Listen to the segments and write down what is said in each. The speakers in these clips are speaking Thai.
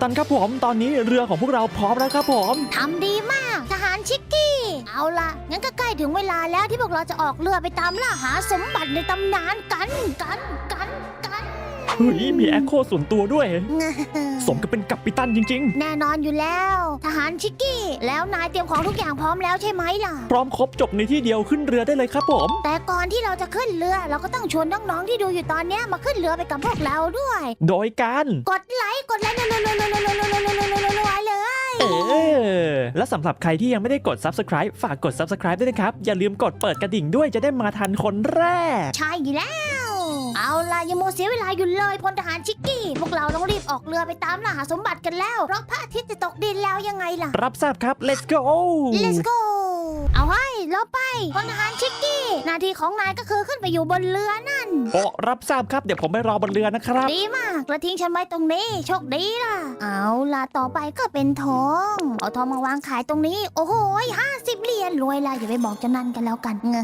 ตันครับผมตอนนี้เรือของพวกเราพร้อมแล้วครับผมทำดีมากทหารชิกกี้ เอาล่ะงั้นก็ใกล้ถึงเวลาแล้วที่พวกเราจะออกเรือไปตามล่าหาสมบัติในตำนานกันกันกันกันเฮ้ยมีแอคโคส่วนตัวด้วย สมกับเป็นกัปตันจริง แน่นอนอยู่แล้ว ทหารชิกกี้ แล้วนายเตรียมของทุกอย่างพร้อมแล้วใช่ไหมล่ะ ๆ พร้อมครบจบในที่เดียวขึ้นเรือได้เลยครับผม แต่ก่อนที่เราจะขึ้นเรือ เราก็ต้องชวนน้องๆที่ดูอยู่ตอนเนี้ยมาขึ้นเรือไปกับพวกเราด้วย โดยการกดไลค์ กดไลค์เลยเลยเลยเลยเลยเลยเลยเลย เออ และสำหรับใครที่ยังไม่ได้กด subscribe ฝากกด subscribe ด้วยนะครับ อย่าลืมกดเปิดกระดิ่งด้วยจะได้มาทันคนแรก ใช่แล้ว เอาล่ะอย่าโมวเสียเวลาอยู่เลยพลทหารชิกกี้ พวกเราต้องรีบออกเรือไปตามล่าหาสมบัติกันแล้วเพราะพระอาทิตย์จะตกดินแล้วยังไงล่ะ รับทราบครับ let's go Let's go เอาให้ลบไปพลทหารชิกกี้ หน้าที่ของนายก็คือขึ้นไปอยู่บนเรือนั่น โอ้รับทราบครับเดี๋ยวผมไปรอบนเรือนะครับ ดีมากแล้วทิ้งฉันไว้ตรงนี้ โชคดีล่ะ เอาล่ะต่อไปก็เป็นทอง เอาทองมาวางขายตรงนี้ โอ้โหห้าสิบเหรียญรวยละอย่าไปบอกเจ้านั่นกันแล้วกันเงอ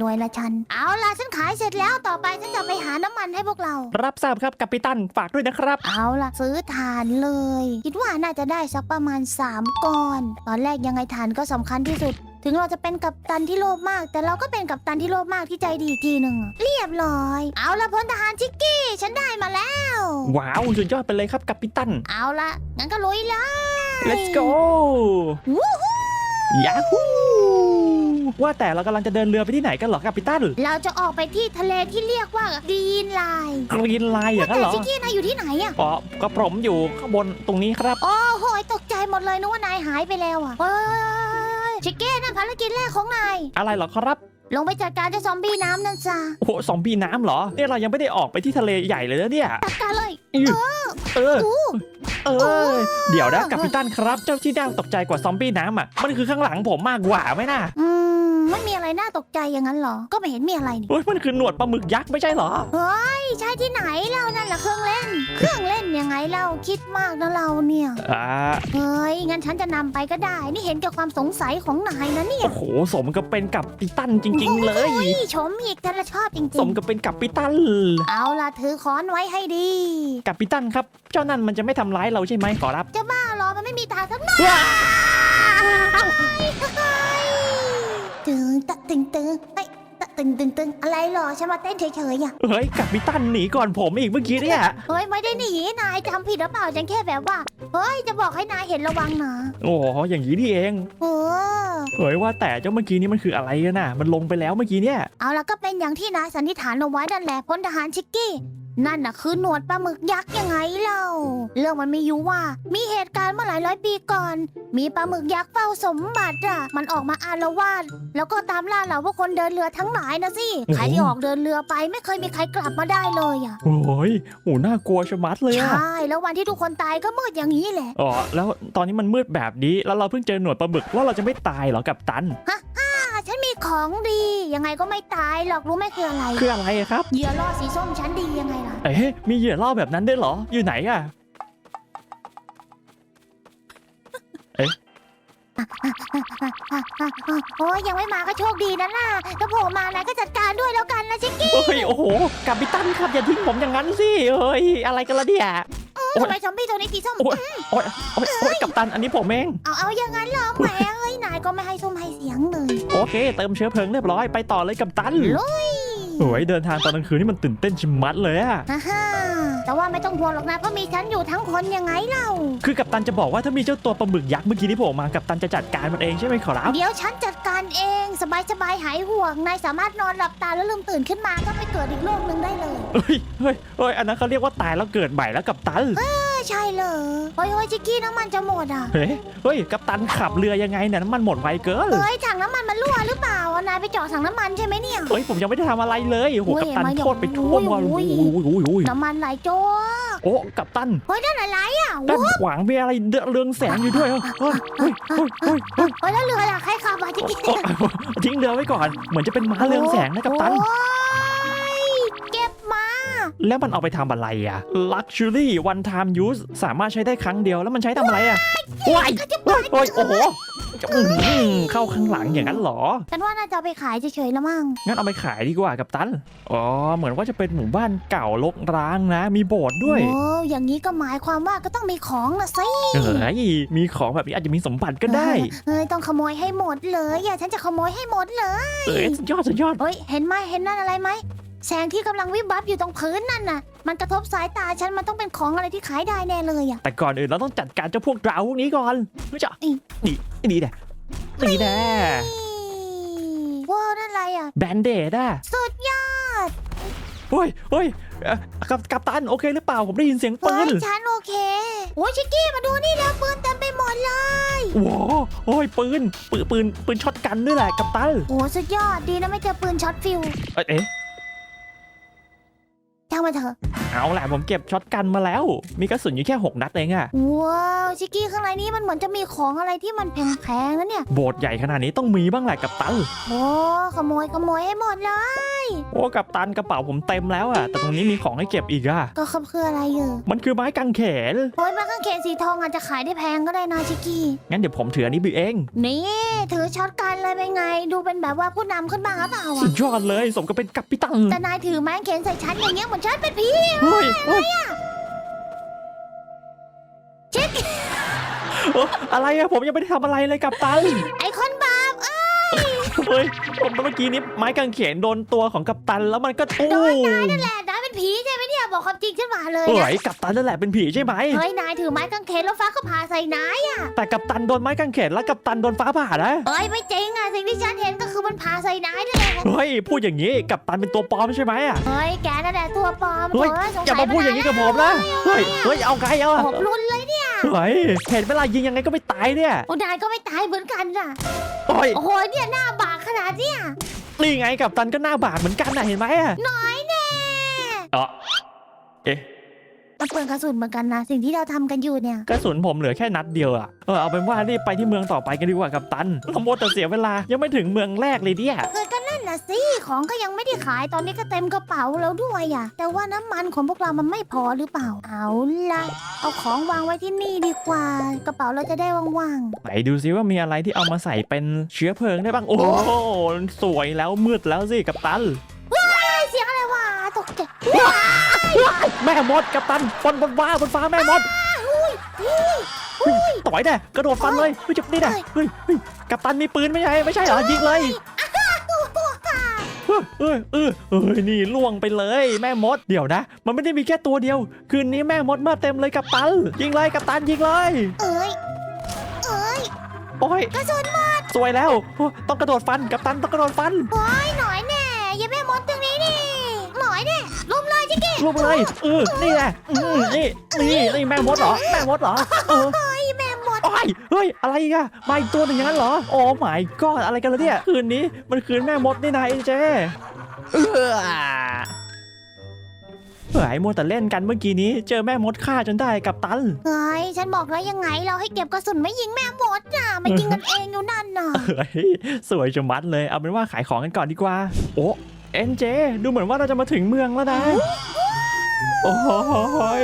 รวยละฉัน เอาล่ะฉันขายเสร็จแล้วต่อไปฉันจะไปหาน้ำมันให้พวกเรา รับทราบครับกัปตันฝากด้วยนะครับ เอาล่ะซื้อฐานเลย คิดว่าน่าจะได้สักประมาณ 3ก้อน ตอนแรกยังไงฐานก็สำคัญที่สุด ถึงเราจะเป็นกัปตันที่โลภมาก แต่เราก็เป็นกัปตันที่โลภมากที่ใจดีอีกทีหนึ่งอะเรียบร้อย เอาละพลทหารชิกกี้ ฉันได้มาแล้ว ว้าวสุดยอดไปเลยครับกัปตัน เอาละงั้นก็ลุยเลย let's go วู้ฮู้ยาฮูว่าแต่เรากำลังจะเดินเรือไปที่ไหนกันเหรอกัปตันเราจะออกไปที่ทะเลที่เรียกว่าดีนไลน์กรีนไลน์อย่างนั้นแต่เหรอชิกกี้นายอยู่ที่ไหนอะอ๋อก็ผมอยู่ข้างบนตรงนี้ครับ โอ้โหตกใจหมดเลยนึกว่านายหายไปแล้วอะเฮ้ย ชิกกี้นั่นภารกิจแรกของนาย อะไรเหรอครับ ลงไปจัดการเจ้าซอมบี้น้ำนั่นจ้าโอ้โหซอมบี้น้ำเหรอเนี่ยเรายังไม่ได้ออกไปที่ทะเลใหญ่เลยนะเนี่ย จัดการเลยเอออู้เออ เดี๋ยวนะกัปตันครับ เจ้าที่น่าตกใจกว่าซอมบี้น้ำอะ มันคือข้างหลังผมมากกว่าไหมน่ะ อืม ไม่มีอะไรน่าตกใจอย่างนั้นเหรอ ก็ไม่เห็นมีอะไรนี่ เฮ้ยมันคือหนวดปลาหมึกยักษ์ไม่ใช่เหรอ เฮ้ย ใช่ที่ไหนเรานั่นแหละเครื่องเล่น เครื่องเล่นยังไงเราคิดมากนะเราเนี่ย อ่า เฮ้ย งั้นฉันจะนำไปก็ได้ นี่เห็นกับความสงสัยของนายนะเนี่ยโอ้โห สมกับเป็นกัปตันจริง ๆ เลย นี่ชมอีกฉันละชอบจริสงมกับเป็นกัปตัน ๆ เอาล่ะถือค้อนไว้ให้ดี กัปตันครับ เจ้านั่นมันจะไม่ทำร้ายเราใช่ไหมขอรับ จะบ้าเหรอมันไม่มีตาสักหน่อยตึง ตะตึงตึงเอ้ยตะตึงตึงตึงอะไรเหรอฉันมาเต้นเฉยๆอะเฮ้ยกัปตันหนีก่อนผมอีกเมื่อกี้เนี่ยเฮ้ยไม่ได้หนีนายจำผิดหรือเปล่าฉันแค่แบบว่าเฮ้ยจะบอกให้นายเห็นระวังนะโอ้โหอย่างนี้นี่เองเออเฮ้ยว่าแต่เจ้าเมื่อกี้นี้มันคืออะไรกันน่ะ มันลงไปแล้วเมื่อกี้เนี่ยเอาละก็เป็นอย่างที่นายสันนิษฐานเอาไว้นั่นแหละพลทหารชิกกี้ นั่นน่ะคือหนวดปลาหมึกยักษ์ยังไงเล่า เรื่องมันมีอยู่ว่า มีเหตุการณ์เมื่อหลายร้อยปีก่อน มีปลาหมึกยักษ์เฝ้าสมบัติอะ มันออกมาอารวาสแล้วก็ตามล่าเหล่าพวกคนเดินเรือทั้งหลายนะสิโอ้โหใครที่ออกเดินเรือไปไม่เคยมีใครกลับมาได้เลยอะ โอ้ยโหน่ากลัวชะมัดเลยใชอะ่ แล้ววันที่ทุกคนตายก็มืดอย่างนี้แหละ อ๋อ แล้วตอนนี้มันมืดแบบนี้ แล้วเราเพิ่งเจอหนวดปลาหมึกแล้วเราจะไม่ตายเหรอกัปตันอ่าฉันมี ของดี ยังไงก็ไม่ตายหรอกรู้ไหมคืออะไร คืออะไรอะครับ เหยื่อล่อสีส้มฉันดียังไงล่ะ เอ๊ะมีเหยื่อล่อแบบนั้นด้วยเหรอ อยู่ไหนอะโอ้ยยังไม่มาก็โชคดีนะน่ะถ้าโผล่มานายก็จัดการด้วยแล้วกันนะชิคกี้เฮ้ยโอ้โหกัปตันครับอย่าทิ้งผมอย่างนั้นสิเฮ้ยอะไรกันละเนี่ยโอ๊ยทำไมซอมบี้ตัวนี้สีส้มโอ๊ยโอ๊ยโอ๊ยโอ๊ยกัปตันอันนี้ผมเองเอาเอาอย่างนั้นเหรอแหมเอ้ยนาย ก็ไม่ให้ส้มให้เสียงเลยโอเค เติมเชื้อเพลิงเรียบร้อยไปต่อเลยกัปตันลุยโอ้ยเดินทางตอนกลางคืนนี่มันตื่นเต้นชิมมัดเลยอะฮ่าฮ่าแต่ว่าไม่ต้องห่วงหรอกนะเพราะมีฉันอยู่ทั้งคนยังไงเล่า คือกัปตันจะบอกว่าถ้ามีเจ้าตัวปลาหมึกยักษ์เมื่อกี้ที่โผล่มากัปตันจะจัดการมันเองใช่ไหมขอรับเดี๋ยวฉันจัดการเองสบายสบายๆหายห่วงนายสามารถนอนหลับตาแล้วลืมตื่นขึ้นมาก็ไปเกิดอีกโลกหนึ่งได้เลย เฮ้ยเฮ้ยเฮ้ยอันนั้นเขาเรียกว่าตายแล้วเกิดใหม่แล้วกัปตันเออ ใช่เลยโอ้ยโอ้ยชิคกี้น้ำมันจะหมดอะ เฮ้ยเฮ้ยกัปตันขับเรือยังไงเนี่ยน้ำมันหมดไวเกินเอ้ยถังน้ำมันมันรั่วหรือเปล่าอะนายไปเจาะถังน้ำมันใช่ไหมเนี่ย เฮ้ยผมยังไม่ได้ทำอะไรเลยโอ้โหโอ้ยกัปตันมาหยอกโทษไปทั่วโอ้ว่ะยโอ้โอ้ยยโอ้ยโอ้ยโอ้ยน้ำมันไหลโจ๊กโอ้กัปตันเฮ้ยนั่นอะไรอะด้านขวางมีอะไรเรืองแสงอยู่ด้วยเฮ้ยเฮ้ยเฮ้ยเฮ้ยเฮ้ยเฮ้ยแล้วเรือล่ะใครขับอะชิคกี้โอ้ทิ้งเรือไว้ก่อนเหมือนจะเป็นม้าเรืองแสงนะกัปตันโอ้ยเก็บมา แล้วมันเอาไปทำอะไรอะ Luxury One Time Use สามารถใช้ได้ครั้งเดียวแล้วมันใช้ทำอะไรอะว้ายก็จะโอ้ยโอ้ยโอ้โหอื้อหือเข้าข้างหลังอย่างนั้นเหรอ ฉันว่าน่าจะเอาไปขายเฉยๆแล้วมั้ง งั้นเอาไปขายดีกว่ากับตัน อ๋อ เหมือนว่าจะเป็นหมู่บ้านเก่าลกร้างนะ มีโบสถ์ด้วย โอ้อย่างนี้ก็หมายความว่าก็ต้องมีของนะสิเฮ้ย มีของแบบนี้อาจจะมีสมบัติก็ได้ เฮ้ย ต้องขโมยให้หมดเลย อย่าฉันจะขโมยให้หมดเลย เอ้ยสุดยอดสุดยอดเฮ้ย เห็นไหมเห็นนั่นอะไรไหม แสงที่กำลังวิบวับอยู่ตรงพื้นนั่นน่ะ มันกระทบสายตาฉันมันต้องเป็นของอะไรที่ขายได้แน่เลยอะ แต่ก่อนอื่นเราต้องจัดการเจ้าพวกดาวพวกนี้ก่อนรู้จักอีนี่นี่แหละนี่แหละว้าวนั่นอะไรอะ แบนเดดอะสุดยอดเฮ้ยเฮ้ยเอ่อกับกัปตันโอเคหรือเปล่าผมได้ยินเสียงปืเฮ้ยนฉันโอเค โอ้ยชิกกี้มาดูนี่แล้วปืนเต็มไปหมดเลยว้าวโอ้ยปืนปืนปืนปืนช็อตกันด้วยแหละกัปตันโอ้สุดยอดดีนะไม่เจอปืนช็อตฟิว เอ้ยเอ๊ะ ช่างมาเถอะ เอาแหละผมเก็บช็อตกันมาแล้ว มีกระสุนอยู่แค่ 6 นัดเองอะว้าวชิกกี้ข้างในนี้มันเหมือนจะมีของอะไรที่มันแพงๆนะเนี่ย โบสถ์ใหญ่ขนาดนี้ต้องมีบ้างแหละกัปตัน โอ้ขโมยขโมยให้หมดเลย โอ้กัปตันกระเป๋าผมเต็มแล้วอะแต่ตรงนี้มีของให้เก็บอีกอะก็เขาคืออะไรอยู่มันคือไม้กางเขน โอ้ยมาข้างเขนสีทองอาจจะขายได้แพงก็ได้นะชิกกี้งั้นเดี๋ยวผมถืออันนี้ไปเอง นี่ถือช็อตกันเลยเป็นไง ดูเป็นแบบว่าผู้นำขึ้นมาหรือเปล่าสุอะดยอดเลยสมกับเป็นกัปตันแต่นายถือไม้เขนใส่ฉันอย่างเงี้ยเหมือนฉันเป็นผีเฮ้ยเฮ้ยชิกเอ้ออะไรอะผมยังไม่ได้ทำอะไรเลยกัปตันไอ้คนบาปเอ้ยเฮ้ยผมเมื่อกี้นี้ไม้กางเขนโดนตัวของกัปตันแล้วมันก็ตู้โดนนายนั่นแหละนาย เป็นผีใช่ไหมเนี่ยบอกความจริงขึ้นมาเลยเอ้นะยกัปตันนั่นแหละเป็นผีใช่ไหม เฮ้ยนายถือไม้กางเขนแล้วฟ้าก็ผ่าใส่นายอะแต่กัปตันโดนไม้กางเขนแล้วกัปตันโดนฟ้าผ่านะเฮ้ยไม่จริงอะสิ่งที่ฉันเห็นก็คือมันผ่าใส่นายนั่นแหละเฮ้ยพูดอย่างนี้กัปตันเป็นตัวปลอมใช่ไหมอะ เฮ้ยแกนั่นแหละตัวปลอมเฮ้ยโถ่สงอย่าสัมาพูดอย่างนี้กับผมนะ เฮ้ย เฮ้ยเอาไงเอาอะผมรุนเลยเนี่ยเฮ้ยเห็นเวลายิงยังไงก็ไม่ตายเนี่ยโอ้นายก็ไม่ตายเหมือนกันน่ะโอ้ยโอ้โหเนี่ยหน้าบากขนาดเนี้ยนี่ไงกัปตันก็หน้าบากเหมือนกันนะเห็นไหมอะน้อยแน่ อ๋อเอ๊ะมันเปลืองกระสุนเหมือนกันนะ สิ่งที่เราทำกันอยู่เนี่ย กระสุนผมเหลือแค่นัดเดียวอะเออเอาเป็นว่ารีบไปที่เมืองต่อไปกันดีกว่ากัปตันเราโมวแต่เสียเวลายังไม่ถึงเมืองแรกเลยเนี่ย เกิดกันนั่นน่ะสิ ของก็ยังไม่ได้ขายตอนนี้ก็เต็มกระเป๋าแล้วด้วยอะ แต่ว่าน้ำมันของพวกเรามันไม่พอหรือเปล่า เอาละเอาของวางไว้ที่นี่ดีกว่า กระเป๋าเราจะได้ว่างไหนดูซิว่ามีอะไรที่เอามาใส่เป็นเชื้อเพลิงได้บ้าง โอ้โหสวยแล้วมืดแล้วสิกัปตัน แม่มดกัปตันบนบนฟ้าบนฟ้าแม่มดต่อยแน่กระโดดฟันเลยเฮ้ยจับนี่แน่เฮ้ยเฮ้ยกัปตันมีปืนไม่ใช่ไม่ใช่เหรอยิงเลยเฮ้ยเฮ้ยเออเฮ้ยนี่ล่วงไปเลยแม่มดเดี๋ยวนะ มันไม่ได้มีแค่ตัวเดียว คืนนี้แม่มดมาเต็มเลยกัปตันยิงเลยกัปตันยิงเลยเอ้ยเอ้ยโอ้ยกระสุนหมดสวยแล้วโอ้ต้องกระโดดฟันกัปตันต้องกระโดดฟันโอ้ยหน่อย ลยจิกกี้ลงเลยเออนี่แหละอืมนี่นี่นี่แม่มดเหรอแม่มดเหรอเออเฮ้ยแม่มดโอ้ยเฮ้ยอะไรอีกอะมาอีกตัวหนึ่งอย่างนั้นเหรอโอ้หมายก็อะไรกันล่ะเนี่ยคืนนี้มันคืนแม่มดนี่นายเจเออเฮ้ยมัวแต่เล่นกันเมื่อกี้นี้ เจอแม่มดฆ่าจนได้กับตันเฮ้ยฉันบอกแล้วยังไงเราให้เก็บกระสุนไม่ยิงแม่มดน่ะมายิงกันเองอยู่นั่นน่ะเฮ้ยสวยชะมัดเลยเอาเป็นว่าขายของกันก่อนดีกว่า โอ้ เอ็นเจ ดูเหมือนว่าเราจะมาถึงเมืองแล้วนะ โอ้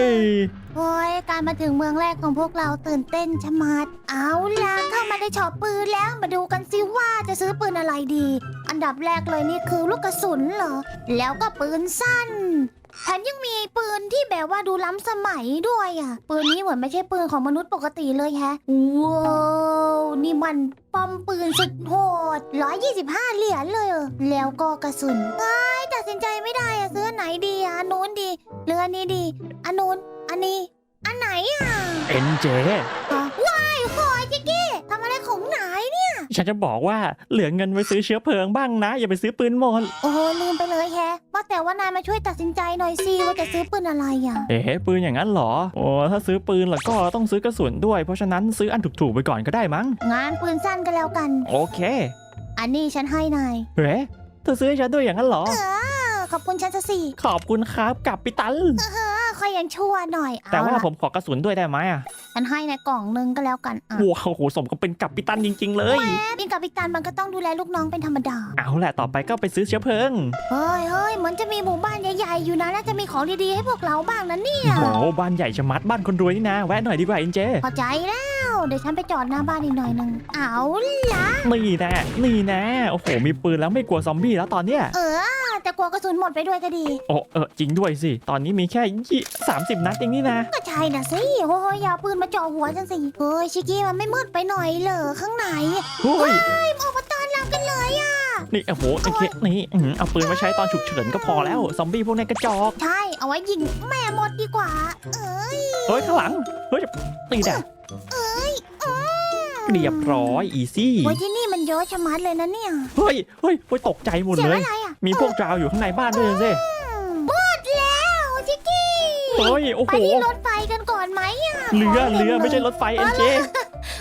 ยโอ้ยการมาถึงเมืองแรกของพวกเราตื่นเต้นชะมัด เอาล่ะเข้ามาในช็อปปืนแล้วมาดูกันสิว่าจะซื้อปืนอะไรดี อันดับแรกเลยนี่คือลูกกระสุนเหรอ แล้วก็ปืนสั้นแถมยังมีปืนที่แบบว่าดูล้ำสมัยด้วยอะ ปืนนี้เหมือนไม่ใช่ปืนของมนุษย์ปกติเลยแฮะว้า นี่มันป้อมปืนสุดโหด 125 เหรียญเลยเหรอแล้วก็กระสุนเอ้ยตัดสินใจไม่ได้อะซื้ออนไหนดีอะอันนู้นดีหรืออันนี้ดี อันนู้น อันนี้ อันไหนอะเอ็นเจ ฮะว้ายโอ้ยจิกกี้ทำอะไร ของไหนเนี่ย ฉันจะบอกว่าเหลือเงินไว้ซื้อเชื้อเพลิงบ้างนะ อย่าไปซื้อปืนหมดโอ้ลืมไปเลยแฮะว่าแต่ว่านายมาช่วยตัดสินใจหน่อยสิว่าจะซื้อปืนอะไรอะ เอ๊ะปืนอย่างนั้นเหรอโอ้ถ้าซื้อปืนแล้วก็ต้องซื้อกระสุนด้วย เพราะฉะนั้นซื้ออันถูกๆไปก่อนก็ได้มั้ง งานปืนสั้นกันแล้วกัน โอเคอันนี้ฉันให้นายเฮ้เธอซื้อให้ฉันด้วยอย่างนั้นเหรอ เออขอบคุณฉันซะสิขอบคุณครับกับปิตัน เออข ค่อยยังชั่วหน่อยแต่เอว่าล่ะผมขอกระสุนด้วยได้ไหมอะฉันให้ในกล่องนึงก็แล้วกันอะว้าวโหสมกับเป็นกัปตันจริง ๆ เลยแม่บินกับปิตันมันก็ต้องดูแลลูกน้องเป็นธรรมดา เอาแหละต่อไปก็ไปซื้อเชื้อเพลิง เฮ้ยเฮ้ยเหมือนจะมีหมู่บ้านใหญ่ๆอยู่นะน่าจะมีของดีๆให้พวกเราบ้างนะเนี่ยโอ้โหบ้านใหญ่ชะมัดบ้านคนรวยนี่นะแวะหน่อยดีกว่าเอ็นเจพอใจแล้ว เดี๋ยวฉันไปจอดหน้าบ้านอีกหน่อยหนึงเอาละนี่แน่นี่แน่โอ้โหมีปืนแล้วไม่กลัวซอมบี้แล้วตอนเนี้ยเออ แต่กลัวกระสุนหมดไปด้วยก็ดี โอ้เออจริงด้วยสิ ตอนนี้มีแค่ยี่สามสิบนัดเองนี่นะ ก็ใช่นะสิโอ้ยอย่าเอาปืนมาจ่อหัวฉันสิเฮ้ยชิกกี้มันไม่มืดไปหน่อยเหรอข้างในเฮ้ยออกมาต้อนรับกันเลยอะนี่โอ้โหโอเคนี่อื้อหือเอาปืนมาใช้ตอนฉุกเฉินก็พอแล้ว ซอมบี้พวกนี้กระจอก ใช่เอาไว้ยิงแม่หมดดีกว่า เอ้ยเฮ้ย ข้างหลัง เฮ้ยนี่แน่เอ้ยอืมเรียบร้อย อีซี่ โอ้ยที่นี่มันเยอะชะมัดเลยนะเนี่ย เฮ้ย เฮ้ยเฮ้ยตกใจหมดเสียงเลย อะไรอะ มีพวกดาวอยู่ข้างในบ้านด้วยสิอืมหมดแล้วชิกกี้เฮ้ยโอ้ไปโหที่รถไฟกันก่อนไหมอะเรือขต็เรือลยไม่ใช่รถไฟเอ็นเจ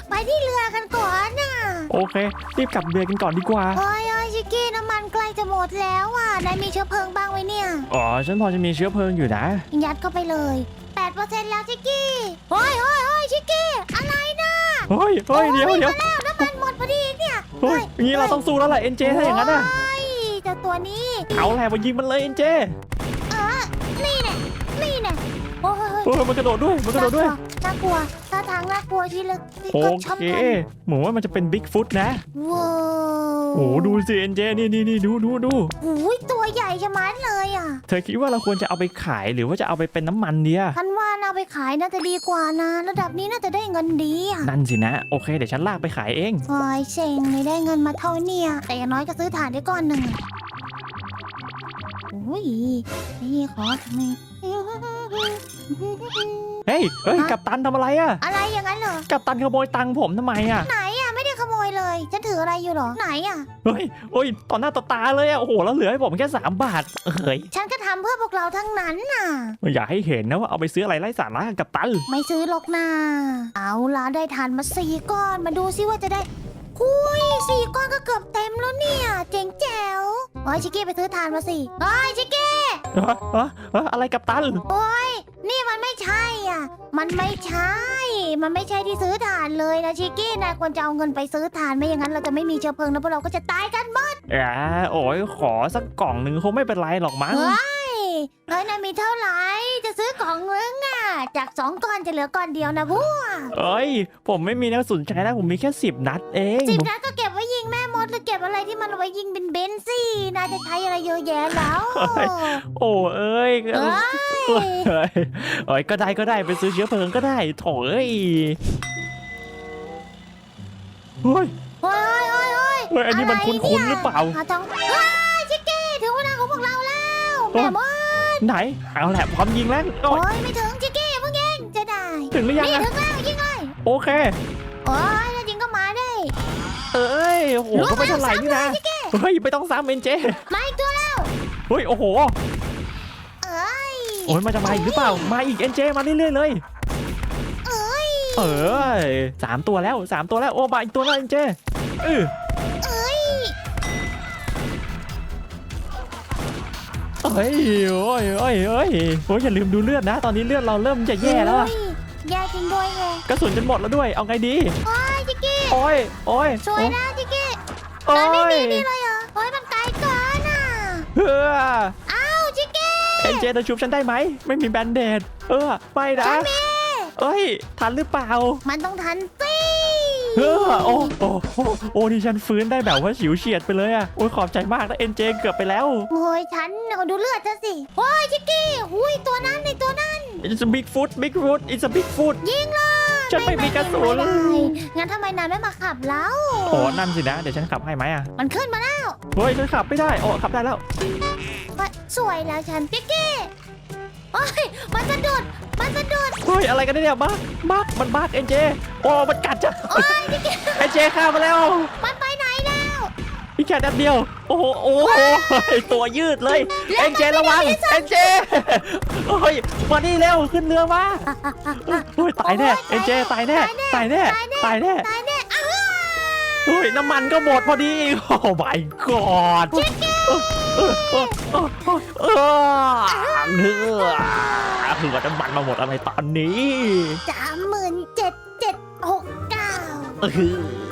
ไปที่เรือกันก่อนน่ะโอเค รีบกลับเรือกันก่อนดีกว่า โอ้ยโอ้ยชิกกี้น้ำมันใกล้จะหมดแล้วอะนายมีเชื้อเพลิงบ้างไหมเนี่ย อ๋อ ฉันพอจะมีเชื้อเพลิงอยู่นะ ยัดเข้าไปเลย8%แล้วชิกกี้โอ้ยโอ้ยโอ้ยชิกกี้อะไรนะเฮ้ยเฮ้ยเดี๋ยวเดี๋ยวแล้วน้ำมันหมดพอดีเนี่ยเฮ้ยอย่างนี้เราต้องสู้แล้วแหละเอ็นเจถ้าอย่างนั้นน่ะโอ้ยเจ้า ตัวนี้ เอาแหละมายิงมันเลยเอ็นเจเออ นี่แน่นี่แน่โอ้ยเฮ้ยมันกระโดดด้วย มันกระโดดด้วย น่ากลัวท่าทางน่ากลัวที่ลึกที่โอก็ชอบเคกันเหมือนว่ามันจะเป็นบิ๊กฟุตนะว้าว โอ้โหดูสิเอ็นเจนี่นี่นี่ดูดูดูโอ้ยตัวใหญ่ชะมัดเลยอะ เธอคิดว่าเราควรจะเอาไปขายหรือว่าจะเอาไปเป็นน้ำมันเนี่ยท่านว่าน่าไปขายน่าจะดีกว่านะ ระดับนี้น่าจะได้เงินดีอะนั่นสินะ โอเค เดี๋ยวฉันลากไปขายเองโอ้ยเซ็งไม่ได้เงินมาเท่าเนี่ย แต่อย่างน้อยก็ซื้อถ่านได้ก้อนหนึ่งโอ้ยนี่ขอทำไมเฮ้ยเฮ้ยฮะกัปตันทำอะไรอะอะไรอย่างนั้นเหรอ กัปตันขโมยตังค์ผมทำไมอะไหน อะไม่ได้ขโมยเลยฉันถืออะไรอยู่เหรอ ไหนอะ เฮ้ยเฮ้ยต่อหน้าต่อตาเลยอะโอ้โห แล้วเหลือให้ผมแค่สามบาท เฮ้ย ฉันก็ทำเพื่อพวกเราทั้งนั้นน่ะ อย่าให้เห็นนะว่าเอาไปซื้ออะไรไร้สาระกับกัปตัน ไม่ซื้อหรอกนะเอาละได้ทานมาสี่ก้อน มาดูซิว่าจะได้คุยสี่ก้อนก็เกือบเต็มแล้วเนี่ย เจ๋งแจ๋วโอ้ยชิคกี้ไปซื้อทานมาสิโอ้ยชิคกี้เอ้อเอ้อเอ้ออะไรกับตัน โอ้ยนี่มัน ไม่ใช่อะ มันไม่ใช่ มันไม่ใช่ที่ซื้อถ่านเลยนะชิคกี้นายควรจะเอาเงินไปซื้อถ่านไม่อย่างนั้นเราจะไม่มีเชื้อเพลิงแล้วพวกเราก็จะตายกันหมดอ่าโอ้ยขอสักกล่องหนึ่งคงไม่เป็นไรหรอกมั้ง เฮ้ยเฮ้ยนายมีเท่าไหร่จะซื้อกล่องนึงอะ จากสองก้อนจะเหลือก้อนเดียวนะพวกเอ้ย ผมไม่มีนักสนใจนะผมมีแค่สิบนัดเอง สิบนัดก็เก็บไว้ยิงแม่มดหรือเก็บอะไรที่มันเอาไว้ยิงเป็นเบนซี่นายจะใช้อะไรเยอะแยะแล้ว โอ้เอ้ยเอ้ยเอ้ยเอ้ยก็ได้ก็ได้ไปซื้อเชื้อเพลิงก็ได้โถเอ้ยเฮ้ย โอ้ยโอ้ยโอ้ยเฮ้ยอันนี้มันอะไรคุ้นๆเนี่ยหรือเปล่าหาทองว้ายชิคกี้ถึงเวลาของพวกเราแล้วเอ้ยแม่มดไหน เอาแหละพร้อมยิงแล้วโอ้โอ้ยยไม่ถึงชิคกี้เพิ่งยิงจะได้ถึงหรือยังนี่อะถึงแล้วยิงเลยโอเค โอ้ยถ้ายิงก็มาได้เอ้ยโอ้โหก็ไม่เท่าไหร่นี่นะ เฮ้ยไม่ต้องซ้ำเอ็นเจมาอีกตัวแล้วเฮ้ยโอ้โหเอ้ยโอ้ยมันจะมาอีกหรือเปล่ามาอีกเอ็นเจมาเรื่อยๆเลยเอ้ยเออสามตัวแล้วสามตัวแล้วโอ้มาอีกตัวแล้วเอ็นเจเออเอ้ยเฮ้ยโอ้ยโอ้ยโอ้ยโอ้ยอย่าลืมดูเลือดนะ ตอนนี้เลือดเราเริ่มจะแย่แล้วอะเฮ้ยแย่จริงด้วยไงกระสุนจะหมดแล้วด้วยเอาไงดีโอ้ยชิคกี้โอ้ยโอ้ยสวยนะชิคกี้โอ้นายไม่ยมีนี่เลย เฮ้ออ้าวชิคกี้เอ็นเจเธอชุบฉันได้ไหม ไม่มีแบนเดดเออไม่นะฉันมีเอ้ย ทันหรือเปล่า มันต้องทันสิเออโอ้โอ้โอ้โอ้นี่ฉันฟื้นได้แบบว่าฉิวเฉียดไปเลยอะโอ้ยขอบใจมากนะเอ็นเจเกือบไปแล้วโอ้ยฉันเอาดูเลือดฉันสิโอ้ยชิคกี้หุยตัวนั้นในตัวนั้น It's a big foot big foot It's a big foot ยิงเลยฉันไม่มีกระสุนไม่ได้งั้นทำไมนายไม่มาขับแล้วโอ้นั่นสินะ เดี๋ยวฉันขับให้ไหมอะมันขึ้นมาแล้ว เฮ้ยฉันขับไม่ได้โอ้ขับได้แล้ว ว่าสวยแล้วฉันชิคกี้โอ้ยมันสะดุดมันสะดุดเฮ้ยอะไรกันเนี่ยบักบักมันบักเอ็นเจโอ้มันกัดจ้ะโอ้ยชิคกี้เอ็นเจข้ามมาแล้วมันไปไหนแล้วพี่แค่แป๊บเดียว โอ้โหโอ้โหตัวยืดเลยเอ็นเจระวังเอ็นเจเฮ้ยมานี่เร็วขึ้นเรือมาโอ้ยตายแน่เอ็นเจตายแน่ตายแน่ตายแน่ตายแน่อ้าว เฮ้ยน้ำมันก็หมดพอดีโอ้ my god เออเออเออเออเออคือว่าน้ำมันมาหมดอะไรตอนนี้ สามหมื่นเจ็ดเจ็ดหกเก้า เออ